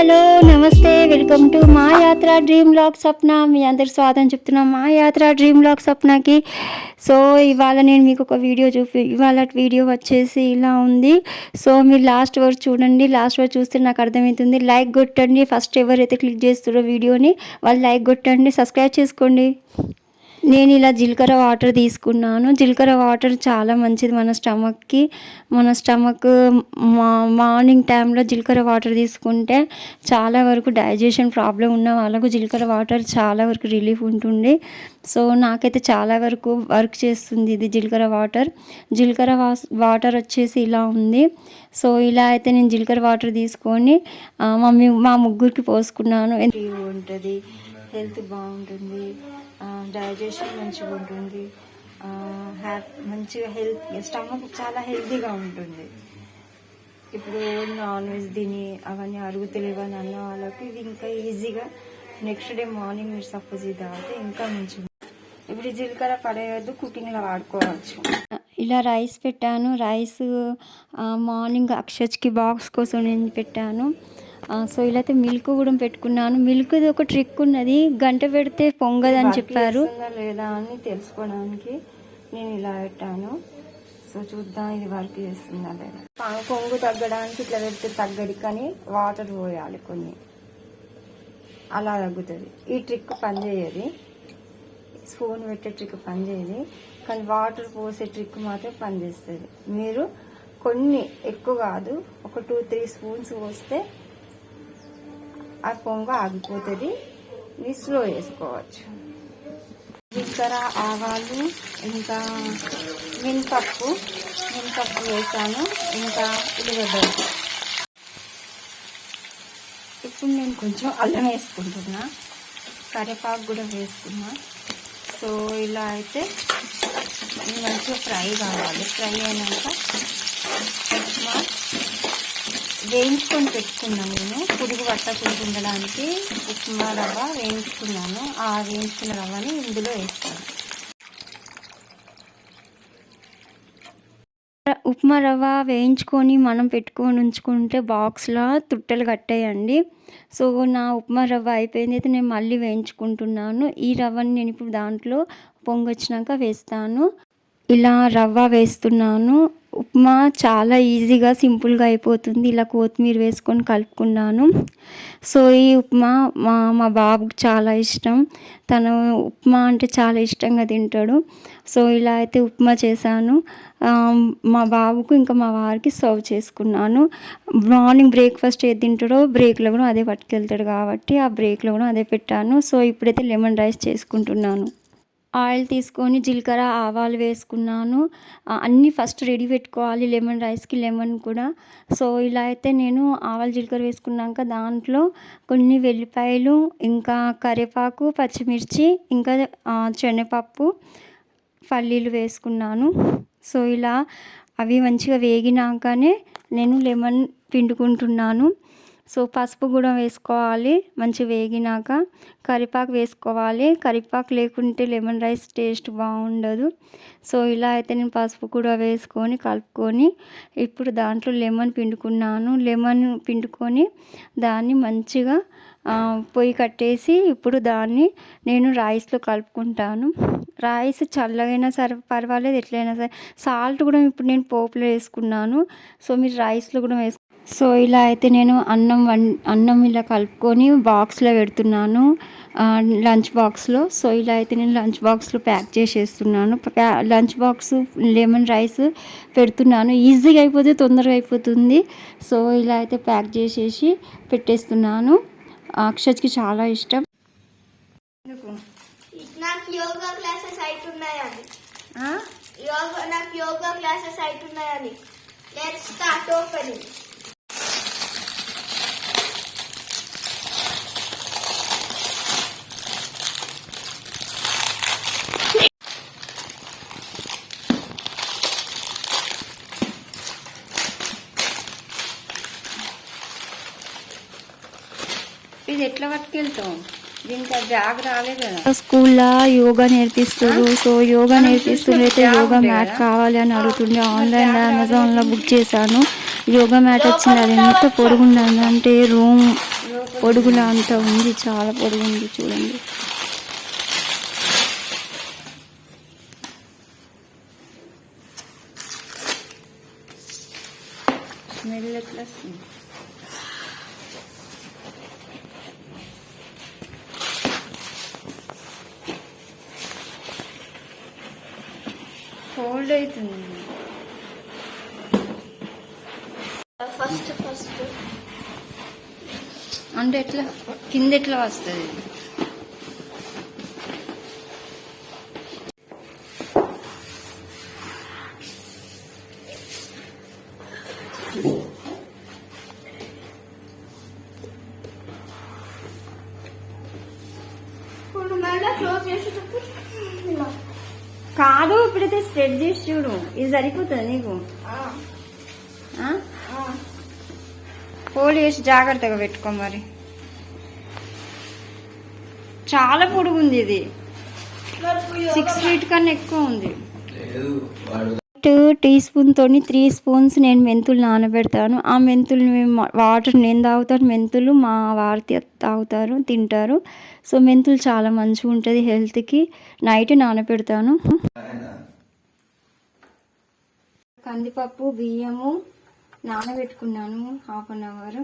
Hello నమస్తే welcome to మా యాత్ర డ్రీమ్ లాక్ స్వప్న. మీ అందరి స్వాగతం చెప్తున్నా మా యాత్ర డ్రీమ్ లాక్ స్వప్నకి. సో ఇవాళ నేను మీకు ఒక వీడియో చూపి ఇవాళ వీడియో వచ్చేసి ఇలా ఉంది. సో మీరు లాస్ట్ వరకు చూడండి. లాస్ట్ వరకు చూస్తే నాకు అర్థమవుతుంది. లైక్ కొట్టండి. ఫస్ట్ ఎవరైతే క్లిక్ చేస్తారో వీడియోని వాళ్ళు లైక్ కొట్టండి. సబ్స్క్రైబ్ చేసుకోండి. నేను ఇలా జీలకర్ర వాటర్ తీసుకున్నాను. జీలకర్ర వాటర్ చాలా మంచిది మన స్టమక్కి. మన స్టమక్ మా మార్నింగ్ టైంలో జీలకర్ర వాటర్ తీసుకుంటే చాలా వరకు డైజెషన్ ప్రాబ్లం ఉన్న వాళ్ళకు జీలకర్ర వాటర్ చాలా వరకు రిలీఫ్ ఉంటుంది. సో నాకైతే చాలా వరకు వర్క్ చేస్తుంది ఇది జీలకర్ర వాటర్. జీలకర్ర వాటర్ వచ్చేసి ఇలా ఉంది. సో ఇలా అయితే నేను జీలకర్ర వాటర్ తీసుకొని మమ్మీ మా ముగ్గురికి పోసుకున్నాను. ఉంటుంది హెల్త్ బాగుంటుంది. డైజెషన్ మంచిగా ఉంటుంది. హ్యాపీ మంచిగా హెల్త్ స్టమక్ చాలా హెల్తీగా ఉంటుంది. ఇప్పుడు నాన్ వెజ్ తిని అవన్నీ అరుగుతలేవని అన్న వాళ్ళకి ఇది ఇంకా ఈజీగా నెక్స్ట్ డే మార్నింగ్ మీరు సపోజ్ ఇది తాగితే ఇంకా మంచిగా ఇప్పుడు జీలకర్ర పడేయద్దు కుకింగ్లో వాడుకోవచ్చు. ఇలా రైస్ పెట్టాను. రైస్ మార్నింగ్ అక్షచ్కి బాక్స్ కోసం నేను పెట్టాను. సో ఇలా అయితే మిల్క్ కూడా పెట్టుకున్నాను. మిల్క్ ఒక ట్రిక్ ఉన్నది. గంట పెడితే పొంగదని చెప్పారు. లేదా అని తెలుసుకోవడానికి నేను ఇలా పెట్టాను. సో చూద్దాం ఇది వర్క్ చేస్తుందా లేదా. పొంగు తగ్గడానికి ఇట్లా పెడితే తగ్గది కానీ వాటర్ పోయాలి కొన్ని. అలా తగ్గుతుంది. ఈ ట్రిక్ పనిచేయదు. స్పూన్ పెట్టే ట్రిక్ పనిచేయదు. కానీ వాటర్ పోసే ట్రిక్ మాత్రం పనిచేస్తుంది. మీరు కొన్ని ఎక్కువ కాదు. ఒక టూ త్రీ స్పూన్స్ పోస్తే ఆ పొంగ ఆగిపోతుంది. ఇది స్లో వేసుకోవచ్చు జీలకర్ర ఆవాలు ఇంకా మినపప్పు మినపప్పు వేసాను ఇంకా ఉల్లిగడ్డలు. ఇప్పుడు నేను కొంచెం అల్లం వేసుకుంటున్నా. కరివేపాకు కూడా వేసుకున్నా. సో ఇలా అయితే మంచిగా ఫ్రై కావాలి. ఫ్రై అయినాక ఉప్మా వేయించుకొని పెట్టుకున్నాను నేను. పురుగు పట్టకుండా ఉండడానికి ఉప్మా రవ్వ వేయించుకున్నాను. ఆ వేయించుకున్న రవ్వని ఇందులో వేస్తాను. ఉప్మా రవ్వ వేయించుకొని మనం పెట్టుకొని ఉంచుకుంటే బాక్స్లో తుట్టలు కట్టేయండి. సో నా ఉప్మా రవ్వ అయిపోయింది. అయితే నేను మళ్ళీ వేయించుకుంటున్నాను. ఈ రవ్వని నేను ఇప్పుడు దాంట్లో పొంగొచ్చినాక వేస్తాను. ఇలా రవ్వ వేస్తున్నాను. ఉప్మా చాలా ఈజీగా సింపుల్గా అయిపోతుంది. ఇలా కొత్తిమీర వేసుకొని కలుపుకున్నాను. సో ఈ ఉప్మా మా మా బాబుకి చాలా ఇష్టం. తను ఉప్మా అంటే చాలా ఇష్టంగా తింటాడు. సో ఇలా అయితే ఉప్మా చేశాను. మా బాబుకు ఇంకా మా వారికి సర్వ్ చేసుకున్నాను. మార్నింగ్ బ్రేక్ఫాస్ట్ ఏది తింటాడో బ్రేక్లో కూడా అదే పట్టుకెళ్తాడు కాబట్టి ఆ బ్రేక్లో కూడా అదే పెట్టాను. సో ఇప్పుడైతే లెమన్ రైస్ చేసుకుంటున్నాను. ఆయిల్ తీసుకొని జీలకర్ర ఆవాలు వేసుకున్నాను. అన్నీ ఫస్ట్ రెడీ పెట్టుకోవాలి లెమన్ రైస్కి లెమన్ కూడా. సో ఇలా అయితే నేను ఆవాలు జీలకర్ర వేసుకున్నాక దాంట్లో కొన్ని వెల్లిపాయలు ఇంకా కరివేపాకు పచ్చిమిర్చి ఇంకా శనగపప్పు పల్లీలు వేసుకున్నాను. సో ఇలా అవి మంచిగా వేగినాకనే నేను లెమన్ పిండుకుంటున్నాను. సో పసుపు కూడా వేసుకోవాలి మంచి వేగినాక కరివేపాకు వేసుకోవాలి. కరివేపాకు లేకుంటే లెమన్ రైస్ టేస్ట్ బాగుండదు. సో ఇలా అయితే నేను పసుపు కూడా వేసుకొని కలుపుకొని ఇప్పుడు దాంట్లో లెమన్ పిండుకున్నాను. లెమన్ పిండుకొని దాన్ని మంచిగా పొయ్యి కట్టేసి ఇప్పుడు దాన్ని నేను రైస్లో కలుపుకుంటాను. రైస్ చల్లగైనా సరే పర్వాలేదు ఎట్లయినా సరే. సాల్ట్ కూడా ఇప్పుడు నేను పోపులో వేసుకున్నాను. సో మీరు రైస్లో కూడా వేసుకు సో ఇలా అయితే నేను అన్నం వం అన్నం ఇలా కలుపుకొని బాక్స్లో పెడుతున్నాను. లంచ్ బాక్స్లో. సో ఇలా అయితే నేను లంచ్ బాక్స్లో ప్యాక్ చేసేస్తున్నాను. లంచ్ బాక్స్ లెమన్ రైస్ పెడుతున్నాను. ఈజీగా అయిపోతే తొందరగా అయిపోతుంది. సో ఇలా అయితే ప్యాక్ చేసేసి పెట్టేస్తున్నాను. అక్షత్కి చాలా ఇష్టం. నాకు యోగా క్లాసెస్ అవుతున్నాయని యోగా నాకు యోగా క్లాసెస్ అవుతున్నాయని లెట్స్ స్టార్ట్ ఓపెనింగ్ ఇది ఎట్లా పట్టుకెళ్తాం దీనికి బ్యాగ్ రాలేదు కదా. స్కూల్లో యోగా నేర్పిస్తారు సో యోగా నేర్పిస్తుండే అయితే యోగా మ్యాట్ కావాలి అని అడుగుతుండే. ఆన్లైన్ అమెజాన్లో బుక్ చేశాను. యోగా మ్యాట్ వచ్చింది. అది ఎంత పొడుగుండదు అంటే రూమ్ పొడుగులా అంతా ఉంది. చాలా పొడుగు ఉంది చూడండి. స్మెల్ ఎట్లా వస్తుంది? కోల్డ్ అవుతుంది ఫస్ట్ ఫస్ట్ అంటే ఎట్లా కింద ఎట్లా వస్తుంది ఇప్పుడు మళ్ళీ క్లోజ్ చేసేటప్పుడు ఇలా. కాదు ఇప్పుడైతే స్ప్రెడ్ చేసి చూడు. ఇది సరిపోతుంది నీకు. ఫోల్డ్ చేసి జాగ్రత్తగా పెట్టుకో మరి. చాలా పొడుగుంది ఇది. సిక్స్ ఫీట్ కన్నా ఎక్కువ ఉంది. టీ స్పూన్తో త్రీ స్పూన్స్ నేను మెంతులు నానబెడతాను. ఆ మెంతులు మేము వాటర్ నేను తాగుతాను మెంతులు మా వారి తాగుతారు తింటారు. సో మెంతులు చాలా మంచిగా ఉంటుంది హెల్త్కి. నైట్ నానబెడతాను. కందిపప్పు బియ్యము నానబెట్టుకున్నాను హాఫ్ అన్ అవర్.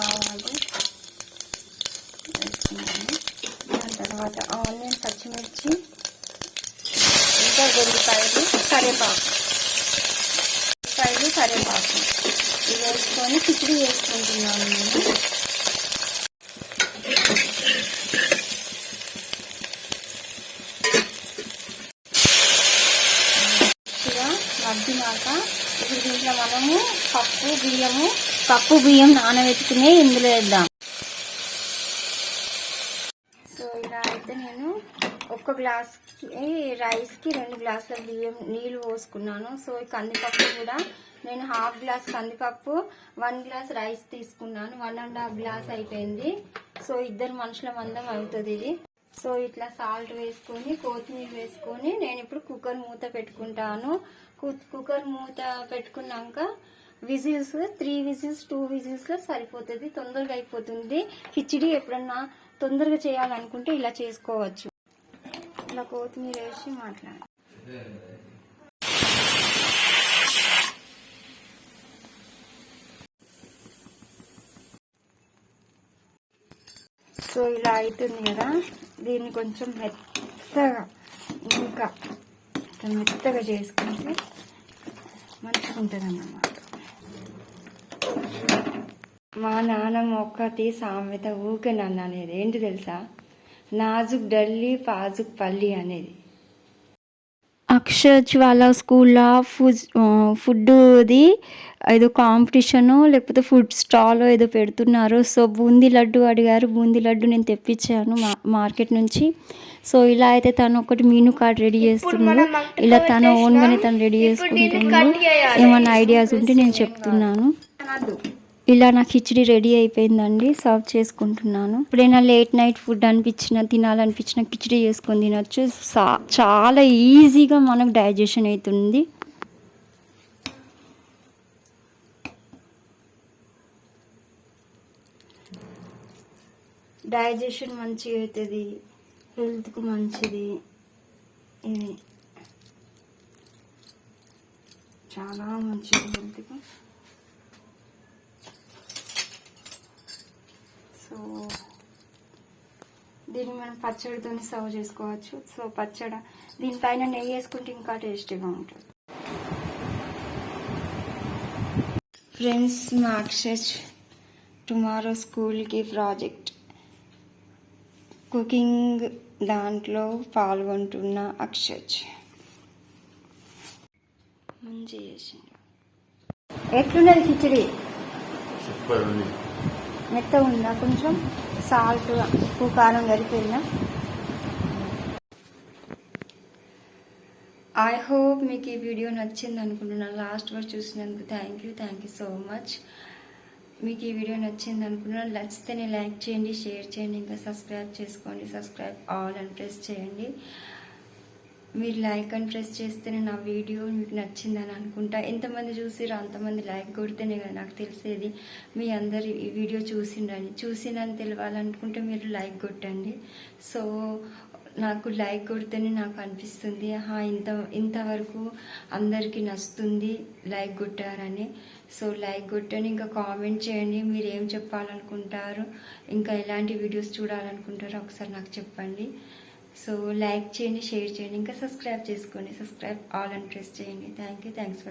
ఆవాలు వేసుకున్నాను దాని తర్వాత ఆనియన్ పచ్చిమిర్చి ఇంకా గొల్లిపాయలు కరివేపాకు. ఉల్లిపాయలు కరివేపాకు. ఇవి వేసుకొని కిచిడి వేసుకుంటున్నాను నేను. మంచిగా మగ్గినాక ఇప్పుడు దీంట్లో మనము పప్పు బియ్యము పప్పు బియ్యం నానబెట్టుకుని ఇందులో వేద్దాం. సో ఇలా అయితే నేను ఒక్క గ్లాస్కి రైస్కి రెండు గ్లాసుల బియ్యం నీళ్ళు పోసుకున్నాను. సో ఈ కందిపప్పు కూడా నేను హాఫ్ గ్లాస్ కందిపప్పు వన్ గ్లాస్ రైస్ తీసుకున్నాను. వన్ అండ్ హాఫ్ గ్లాస్ అయిపోయింది. సో ఇద్దరు మనుషుల మందం అవుతుంది ఇది. సో ఇట్లా సాల్ట్ వేసుకొని కొత్తిమీర వేసుకొని నేను ఇప్పుడు కుక్కర్ మూత పెట్టుకుంటాను. కు- కుక్కర్ మూత పెట్టుకున్నాక విజిల్స్ త్రీ విజిల్స్ టూ విజిల్స్లో సరిపోతుంది. తొందరగా అయిపోతుంది. కిచిడి ఎప్పుడన్నా తొందరగా చేయాలనుకుంటే ఇలా చేసుకోవచ్చు. ఇలా కొత్తిమీర వేసి మాట్లాడాలి సో ఇలా అవుతుంది కదా. దీన్ని కొంచెం మెత్తగా ఇంకా మెత్తగా చేసుకుంటే మంచిగా ఉంటుంది అన్నమాట మా నాన్నమ్మ ఒక్కటి సామెత ఊకే నన్ను అనేది. ఏంటి తెలుసా? నాజుక్ డల్లి పాజుక్ పల్లి అనేది. అక్షర్ వాళ్ళ స్కూల్లో ఫుడ్ ఫుడ్ది ఏదో కాంపిటీషను లేకపోతే ఫుడ్ స్టాల్ ఏదో పెడుతున్నారు. సో బూందీ లడ్డు అడిగారు. బూందీ లడ్డు నేను తెప్పించాను మా మార్కెట్ నుంచి. సో ఇలా అయితే తను ఒకటి మీను కార్డ్ రెడీ చేస్తున్నాడు ఇలా తన. ఓన్గానే తను రెడీ చేసుకుంటున్నాడు. ఏమైనా ఐడియాస్ ఉంటే నేను చెప్తున్నాను. ఇలా నా కిచిడి రెడీ అయిపోయిందండి. సర్వ్ చేసుకుంటున్నాను. ఎప్పుడైనా లేట్ నైట్ ఫుడ్ అనిపించిన తినాలనిపించిన కిచిడి చేసుకొని తినొచ్చు. సా- చాలా ఈజీగా మనకు డైజెషన్ అవుతుంది డైజెషన్ మంచిగా అవుతుంది హెల్త్కు మంచిది. ఇది. చాలా మంచిది హెల్త్కు. సో దీన్ని మనం పచ్చడితో సర్వ్ చేసుకోవచ్చు. సో పచ్చడి దీనిపైన నెయ్యి వేసుకుంటే ఇంకా టేస్టీగా ఉంటుంది. ఫ్రెండ్స్ మా అక్షజ్ టుమారో స్కూల్కి ప్రాజెక్ట్. కుకింగ్ దాంట్లో పాల్గొంటున్న అక్షజ్ మంచి చేసిండు ఎట్లున్నది కిచిడి? సూపర్ ఉంది. మెత్త ఉందా? కొంచెం సాల్ట్ ఉప్పు కారం కలిపిందా ఐ హోప్ మీకు ఈ వీడియో నచ్చింది అనుకుంటున్నాను లాస్ట్ వరకు చూసినందుకు thank you thank you so much మీకు ఈ వీడియో నచ్చింది అనుకుంటున్నాను నచ్చితేనే లైక్ చేయండి షేర్ చేయండి ఇంకా సబ్స్క్రైబ్ చేసుకోండి. సబ్స్క్రైబ్ ఆల్ అని ప్రెస్ చేయండి. మీరు లైక్ అండ్ ప్రెస్ చేస్తేనే నా వీడియో మీకు నచ్చిందని అనుకుంటా. ఎంతమంది చూసిరో అంతమంది లైక్ కొడితేనే కదా నాకు తెలిసేది. మీ అందరు ఈ వీడియో చూసిండని చూసిందని తెలియాలనుకుంటే మీరు లైక్ కొట్టండి. సో నాకు లైక్ కొడితేనే నాకు అనిపిస్తుంది. ఆహా ఇంత ఇంతవరకు అందరికీ నచ్చుతుంది లైక్ కొట్టారని. సో లైక్ కొట్టండి ఇంకా కామెంట్ చేయండి మీరు ఏం చెప్పాలనుకుంటారు ఇంకా ఎలాంటి వీడియోస్ చూడాలనుకుంటారో ఒకసారి నాకు చెప్పండి. సో లైక్ చేయండి షేర్ చేయండి. ఇంకా సబ్స్క్రైబ్ చేసుకోండి సబ్స్క్రైబ్ ఆల్ అని ప్రెస్ చేయండి. Thank you thanks for